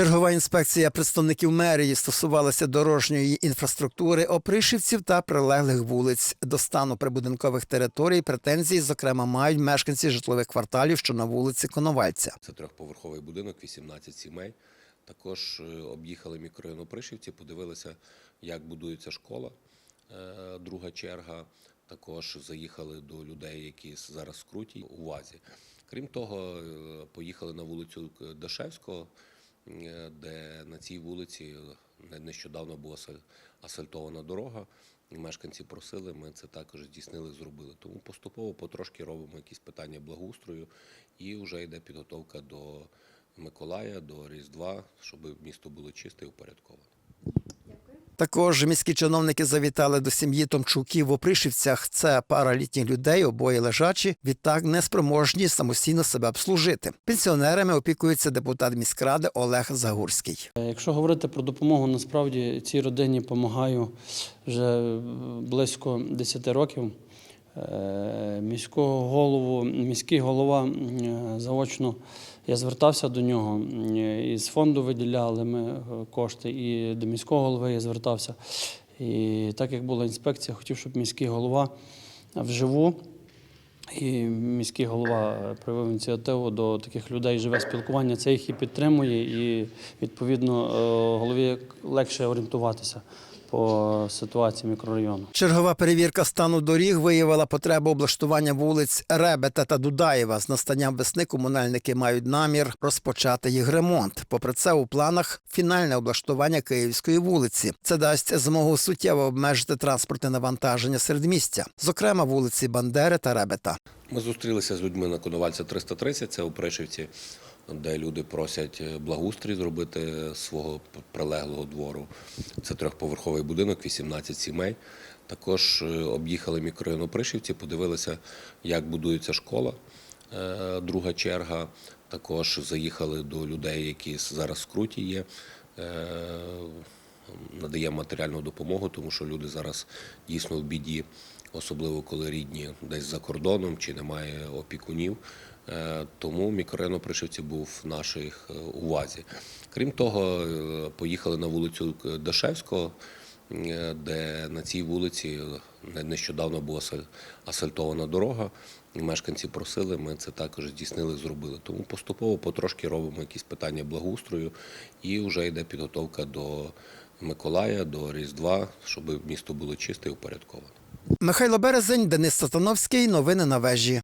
Чергова інспекція представників мерії стосувалася дорожньої інфраструктури опришівців та прилеглих вулиць. До стану прибудинкових територій претензії, зокрема, мають мешканці житлових кварталів, що на вулиці Коновальця. Це трьохповерховий будинок, 18 сімей. Також е, об'їхали мікрорайон Опришівці, подивилися, як будується школа. Е, Друга черга. Також заїхали до людей, які зараз скруті у вазі. Крім того, е, поїхали на вулицю Дашевського, де на цій вулиці не- нещодавно була асфаль- асфальтована дорога. Мешканці просили, ми це також здійснили, зробили. Тому поступово потрошки робимо якісь питання благоустрою, і вже йде підготовка до Миколая, до Різдва, щоб місто було чисте і упорядковане. Також міські чиновники завітали до сім'ї Томчуків в Опришівцях. Це пара літніх людей, обоє лежачі, відтак неспроможні самостійно себе обслужити. Пенсіонерами опікується депутат міськради Олег Загурський. Е, Якщо говорити про допомогу, насправді цій родині допомагаю вже близько 10 років. Е, Міського голову, міський голова заочно я звертався до нього. м, Із фонду виділяли ми е, кошти, і до міського голови я звертався. І так як була інспекція, хотів, щоб міський голова вживу і міський голова е, проявив ініціативу до таких людей живе спілкування. Це їх і підтримує, і відповідно е, голові легше орієнтуватися по ситуації мікрорайону. Чергова перевірка стану доріг виявила потребу облаштування вулиць Ребета та Дудаєва. З настанням весни комунальники мають намір розпочати їх ремонт. Попри це, у планах фінальне облаштування Київської вулиці. Це дасть змогу суттєво обмежити транспортне навантаження серед місця, зокрема вулиці Бандери та Ребета. Ми зустрілися з людьми на Коновальця 330, це у Пришивці, де люди просять е, благоустрій зробити свого прилеглого двору. Це трьохповерховий будинок, 18 сімей. Також е, об'їхали мікрорайон Опришівці, подивилися, як будується школа. Е, Друга черга. Також заїхали до людей, які зараз в скруті є. Надаємо матеріальну допомогу, тому що люди зараз дійсно в біді, особливо коли рідні десь за кордоном чи немає опікунів. Е, Тому мікрорайон Опришівці був в наших е, увазі. Крім того, е, поїхали на вулицю Дашевського, де на цій вулиці не- нещодавно була асфаль- асфальтована дорога. Мешканці просили, ми це також здійснили, зробили. Тому поступово потрошки робимо якісь питання благоустрою, і вже йде підготовка до Миколая, до Різдва, щоб місто було чисте і упорядковане. Михайло Березень, Денис Сатановський. Новини на вежі.